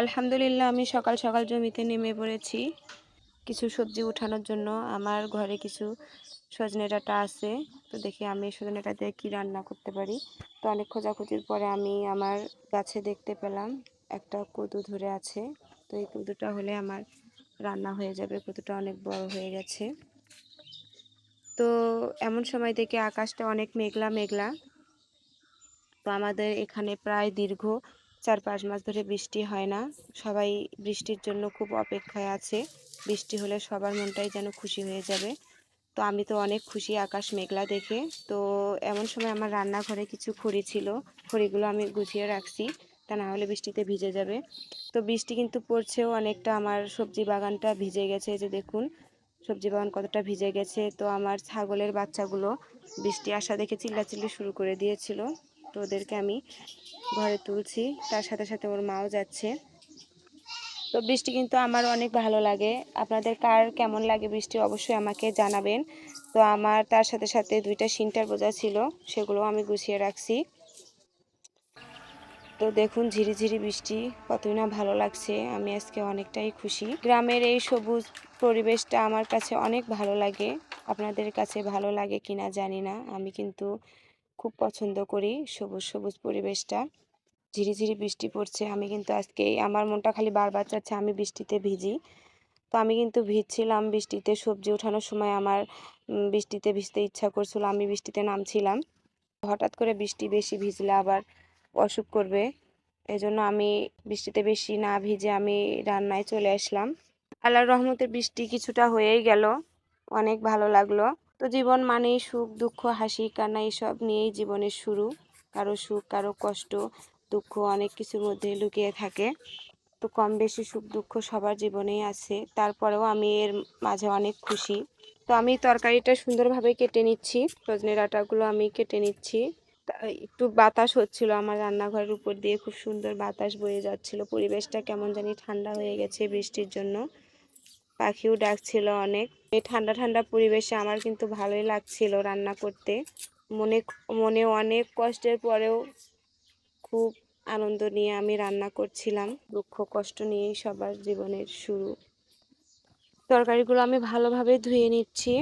আলহামদুলিল্লাহ, আমি সকাল সকাল জমিতে নেমে পড়েছি। কিছু সবজি উঠানোর জন্য আমার ঘরে কিছু সজনে ডাঁটা আছে। তো দেখি আমি সজনে ডাঁটা দিয়ে কী রান্না করতে পারি। তো অনেক খোঁজাখুঁজির পরে আমি আমার গাছে দেখতে পেলাম, একটা কদু ধরে আছে। তো এই কদুটা হলে আমার রান্না হয়ে যাবে, কদুটা অনেক বড় হয়ে গেছে। তো এমন সময় দেখে আকাশটা অনেক মেঘলা মেঘলা। তো আমাদের এখানে প্রায় দীর্ঘ চার পাঁচ মাস ধরে বৃষ্টি হয় না। সবাই বৃষ্টির জন্য খুব অপেক্ষায় আছে। বৃষ্টি হলে সবার মনটাই যেন খুশি হয়ে যাবে। তো আমি তো অনেক খুশি আকাশ মেঘলা দেখে। তো এমন সময় আমার রান্নাঘরে কিছু খড়ি ছিল। খড়িগুলো আমি গুছিয়ে রাখছি। তা না হলে বৃষ্টিতে ভিজে যাবে। তো বৃষ্টি কিন্তু পড়ছেও অনেকটা। আমার সবজি বাগানটা ভিজে গেছে যে দেখুন। সবজি বাগান কতটা ভিজে গেছে। তো আমার ছাগলের বাচ্চাগুলো বৃষ্টি আসা দেখে চিল্লাচিল্লি শুরু করে দিয়েছিল। তো ওদেরকে আমি ঘরে তুলছি। তার সাথে সাথে ওর মাও যাচ্ছে। তো বৃষ্টি কিন্তু আমার অনেক ভালো লাগে। আপনাদের কার কেমন লাগে বৃষ্টি অবশ্যই আমাকে জানাবেন। তো আমার তার সাথে সাথে দুইটা সিনটার বোঝা ছিল সেগুলো আমি গুছিয়ে রাখছি। তো দেখুন ঝিরিঝিরি বৃষ্টি, কতই না ভালো লাগছে। আমি আজকে অনেকটাই খুশি। গ্রামের এই সবুজ পরিবেশটা আমার কাছে অনেক ভালো লাগে। আপনাদের কাছে ভালো লাগে কিনা জানি না। আমি কিন্তু খুব পছন্দ করি সবুজ সবুজ পরিবেশটা। ঝিরিঝিরি বৃষ্টি পড়ছে, আমি কিন্তু আজকে আমার মনটা খালি বারবার চাচ্ছে আমি বৃষ্টিতে ভিজি। তো আমি কিন্তু ভিজছিলাম বৃষ্টিতে, সবজি ওঠানোর সময় আমার বৃষ্টিতে ভিজতে ইচ্ছা করছিল, আমি বৃষ্টিতে নামছিলাম। হঠাৎ করে বৃষ্টি বেশি ভিজলে আবার অসুখ করবে। এজন্য আমি বৃষ্টিতে বেশি না ভিজে আমি রান্নায় চলে আসলাম। আল্লাহর রহমতের বৃষ্টি কিছুটা হয়েই গেল, অনেক ভালো লাগল। তো জীবন মানেই সুখ, দুঃখ, হাসি, কান্না এইসব নিয়েই জীবনের শুরু। কারও সুখ, কারও কষ্ট, দুঃখ অনেক কিছুর মধ্যে লুকিয়ে থাকে। তো কম বেশি সুখ, দুঃখ সবার জীবনেই আছে। তারপরেও আমি এর মাঝে অনেক খুশি। তো আমি তরকারিটা সুন্দরভাবে কেটে নিচ্ছি। সজনে ডাঁটাগুলো আমি কেটে নিচ্ছি। একটু বাতাস হচ্ছিল আমার রান্নাঘরের উপর দিয়ে। খুব সুন্দর বাতাস বয়ে যাচ্ছিল। পরিবেশটা কেমন জানি ঠান্ডা হয়ে গেছে বৃষ্টির জন্য। পাখিও ডাকছিল অনেক। এই ঠান্ডা ঠান্ডা পরিবেশে আমার কিন্তু ভালোই লাগছিল রান্না করতে। মনে মনে অনেক কষ্টের পরেও খুব আনন্দ নিয়ে আমি রান্না করছিলাম। দুঃখ, কষ্ট নিয়েই সবার জীবনের শুরু। তরকারিগুলো আমি ভালোভাবে ধুয়ে নিচ্ছি।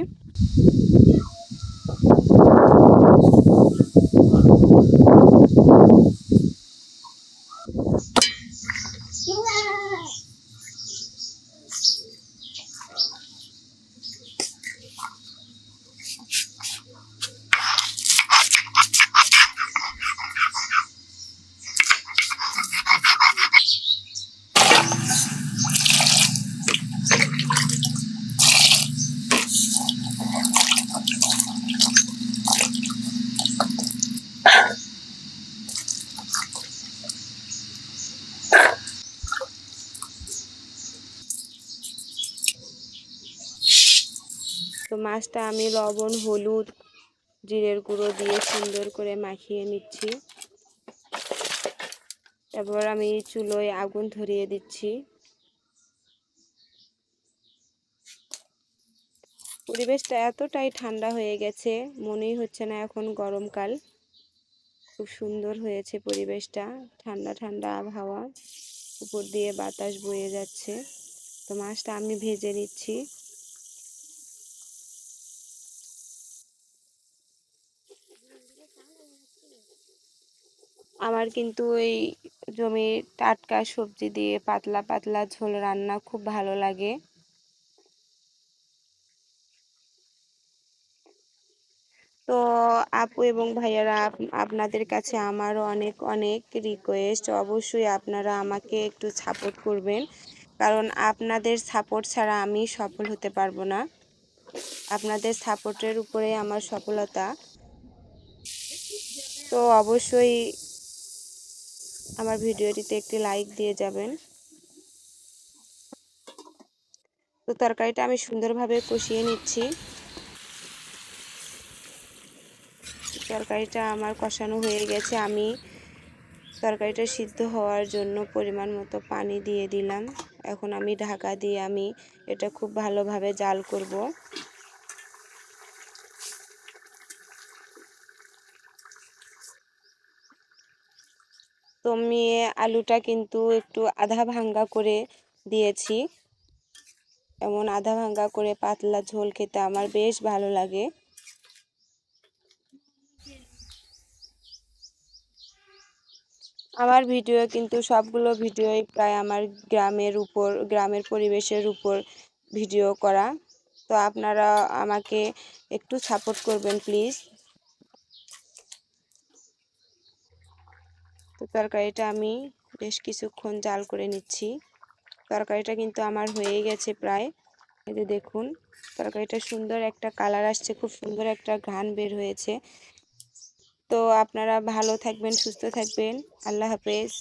তো মাছটা আমি লবণ, হলুদ, জিরের গুঁড়ো দিয়ে সুন্দর করে মাখিয়ে নিচ্ছি। তারপর আমি চুলোয় আগুন ধরিয়ে দিচ্ছি। পরিবেশটা এতটাই ঠান্ডা হয়ে গেছে, মনেই হচ্ছে না এখন গরমকাল। খুব সুন্দর হয়েছে পরিবেশটা, ঠান্ডা ঠান্ডা আবহাওয়া। উপর দিয়ে বাতাস বয়ে যাচ্ছে। তো মাছটা আমি ভেজে নিচ্ছি। আমার কিন্তু ওই জমির টাটকা সবজি দিয়ে পাতলা পাতলা ঝোল রান্না খুব ভালো লাগে। তো আপু এবং ভাইয়ারা আপনাদের কাছে আমারও অনেক অনেক রিকোয়েস্ট অবশ্যই আপনারা আমাকে একটু সাপোর্ট করবেন। কারণ আপনাদের সাপোর্ট ছাড়া আমি সফল হতে পারব না। আপনাদের সাপোর্টের উপরে আমার সফলতা। তো অবশ্যই আমার ভিডিওটিতে একটি লাইক দিয়ে যাবেন। তো তরকারিটা আমি সুন্দরভাবে কষিয়ে নিচ্ছি। তরকারিটা আমার কষানো হয়ে গেছে। আমি তরকারিটা সিদ্ধ হওয়ার জন্য পরিমাণ মতো পানি দিয়ে দিলাম। এখন আমি ঢাকা দিয়ে আমি এটা খুব ভালোভাবে জাল করব। তো আমি আলুটা কিন্তু একটু আধা ভাঙ্গা করে দিয়েছি। এমন আধা ভাঙ্গা করে পাতলা ঝোল খেতে আমার বেশ ভালো লাগে। আমার ভিডিও কিন্তু সবগুলো ভিডিওই প্রায় আমার গ্রামের উপর, গ্রামের পরিবেশের উপর ভিডিও করা। তো আপনারা আমাকে একটু সাপোর্ট করবেন, প্লিজ। তো তরকারিটা আমি বেশ কিছুক্ষণ জাল করে নিচ্ছি। তরকারিটা কিন্তু আমার হয়ে গেছে প্রায়। যে দেখুন, তরকারিটা সুন্দর একটা কালার আসছে, খুব সুন্দর একটা ঘান বের হয়েছে। তো আপনারা ভালো থাকবেন, সুস্থ থাকবেন। আল্লাহ হাফেজ।